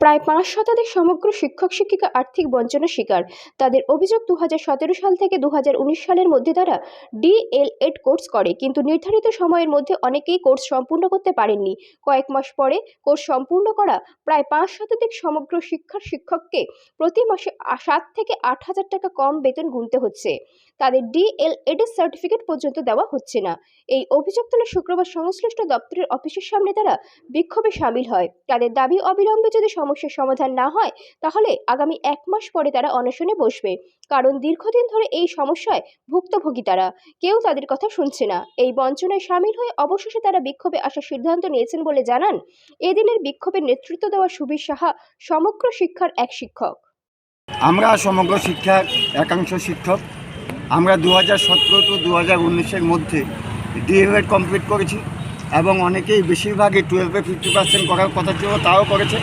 প্রায় পাঁচ শতাধিক সমগ্র শিক্ষক, শিক্ষিকা আর্থিক বঞ্চনার শিকার। তাদের অভিযোগ দু হাজার সতেরো সাল থেকে দু হাজার উনিশ সালের মধ্যে তারা ডিএলএড কোর্স করে, কিন্তু নির্ধারিত সময়ের মধ্যে অনেকেই কোর্স সম্পূর্ণ করতে পারেননি। কয়েক মাস পরে কোর্স সম্পূর্ণ করা প্রায় পাঁচ শতাধিক সমগ্র শিক্ষার শিক্ষককে প্রতি মাসে সাত থেকে আট হাজার টাকা কম বেতন গুনতে হচ্ছে। তাদের ডিএলএড এর সার্টিফিকেট পর্যন্ত দেওয়া হচ্ছে না। এই অভিযোগ তুলে শুক্রবার সংশ্লিষ্ট দপ্তরের অফিসের সামনে তারা বিক্ষোভে সামিল হয়। তাদের দাবি অবিলম্বে যদি সমস্যার সমাধান না হয়, তাহলে আগামী এক মাস পরে তারা অনশনে বসবে। কারণ দীর্ঘদিন ধরে এই সমস্যায় ভুক্তভোগী তারা। কেউ তাদের কথা শুনছে না। এই বঞ্চনায় সামিল হয়ে অবশেষে তারা বিক্ষোভে আসার সিদ্ধান্ত নিয়েছেন বলে জানান এদিনের বিক্ষোভের নেতৃত্ব দেওয়া সুবীর সাহা, সমগ্র শিক্ষার এক শিক্ষক। আমরা সমগ্র শিক্ষার একাংশ শিক্ষক। আমরা দু হাজার সতেরো টু দু হাজার উনিশের মধ্যে ডিএলএড কমপ্লিট করেছি এবং অনেকেই বেশিরভাগই টুয়েলভে ফিফটি পার্সেন্ট করার কথা ছিল, তাও করেছে।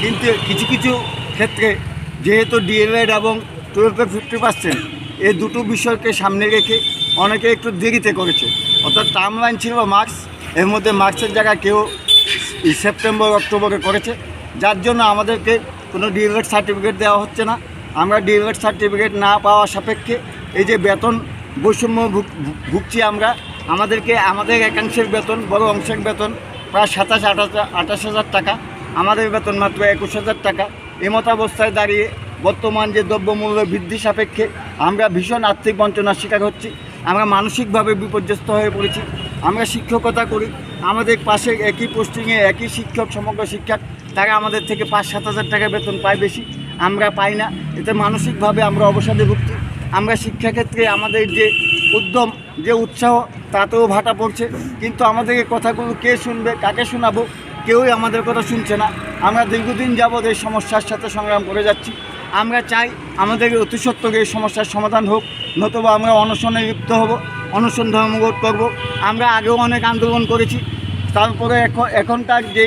কিন্তু কিছু কিছু ক্ষেত্রে যেহেতু ডিএলএড এবং টুয়েলভে ফিফটি পার্সেন্ট এই দুটো বিষয়কে সামনে রেখে অনেকে একটু দেরিতে করেছে। অর্থাৎ টার্ম লাইন ছিল মার্কস এর মধ্যে মার্কসের জায়গায় কেউ সেপ্টেম্বর অক্টোবরে করেছে। যার জন্য আমাদেরকে কোনো ডিএলএড সার্টিফিকেট দেওয়া হচ্ছে না। আমরা ডিএলএড সার্টিফিকেট না পাওয়া সাপেক্ষে এই যে বেতন বৈষম্য ভুগ- ভুগ- ভুগছি আমরা, আমাদেরকে, আমাদের একাংশের বেতন, বড় অংশের বেতন প্রায় সাতাশ, আঠাশ আঠাশ হাজার টাকা। আমাদের বেতন মাত্র একুশ হাজার টাকা। এমতাবস্থায় দাঁড়িয়ে বর্তমান যে দ্রব্যমূল্য বৃদ্ধি সাপেক্ষে আমরা ভীষণ আর্থিক বঞ্চনার শিকার হচ্ছি। আমরা মানসিকভাবে বিপর্যস্ত হয়ে পড়েছি। আমরা শিক্ষকতা করি। আমাদের পাশে একই পোস্টিংয়ে একই শিক্ষক, সমগ্র শিক্ষক, তারা আমাদের থেকে পাঁচ, সাত হাজার টাকা বেতন পায় বেশি। আমরা পাই না। এতে মানসিকভাবে আমরা অবসাদে ভুগছি। আমরা শিক্ষাক্ষেত্রে আমাদের যে উদ্যম, যে উৎসাহ, তাতেও ভাটা পড়ছে। কিন্তু আমাদের এই কথাগুলো কে শুনবে, কাকে শোনাবো? কেউই আমাদের কথা শুনছে না। আমরা দীর্ঘদিন যাবৎ এই সমস্যার সাথে সংগ্রাম করে যাচ্ছি। আমরা চাই আমাদের অতি সত্ত্বর এই সমস্যার সমাধান হোক, নতুবা আমরা অনশনে লিপ্ত হব, অনশন ধর্মঘট করব। আমরা আগেও অনেক আন্দোলন করেছি। তারপরে এখন এখনকার যে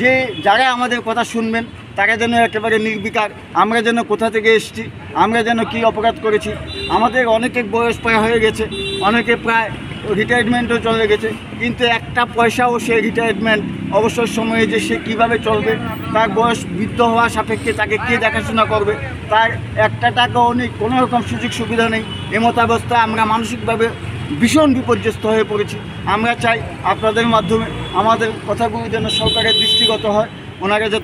যে যারা আমাদের কথা শুনবেন, তারা যেন একেবারে নির্বিকার। আমরা যেন কোথা থেকে এসেছি, আমরা যেন কি অপরাধ করেছি। আমাদের অনেকে বয়স প্রায় হয়ে গেছে, অনেকে প্রায় রিটায়ারমেন্টও চলে গেছে। কিন্তু একটা পয়সাও সে রিটায়ারমেন্ট অবসর সময়ে যে সে কীভাবে চলবে, তার বয়স বৃদ্ধ হওয়া সাপেক্ষে তাকে কে দেখাশোনা করবে? তার একটা টাকাও নেই, কোনো রকম সুযোগ সুবিধা নেই। এমতাবস্থায় আমরা মানসিকভাবে ভীষণ বিপর্যস্ত হয়ে পড়েছি। আমরা চাই আপনাদের মাধ্যমে আমাদের কথাগুলো যেন সরকারের দৃষ্টিগত হয়, ওনারা যাতে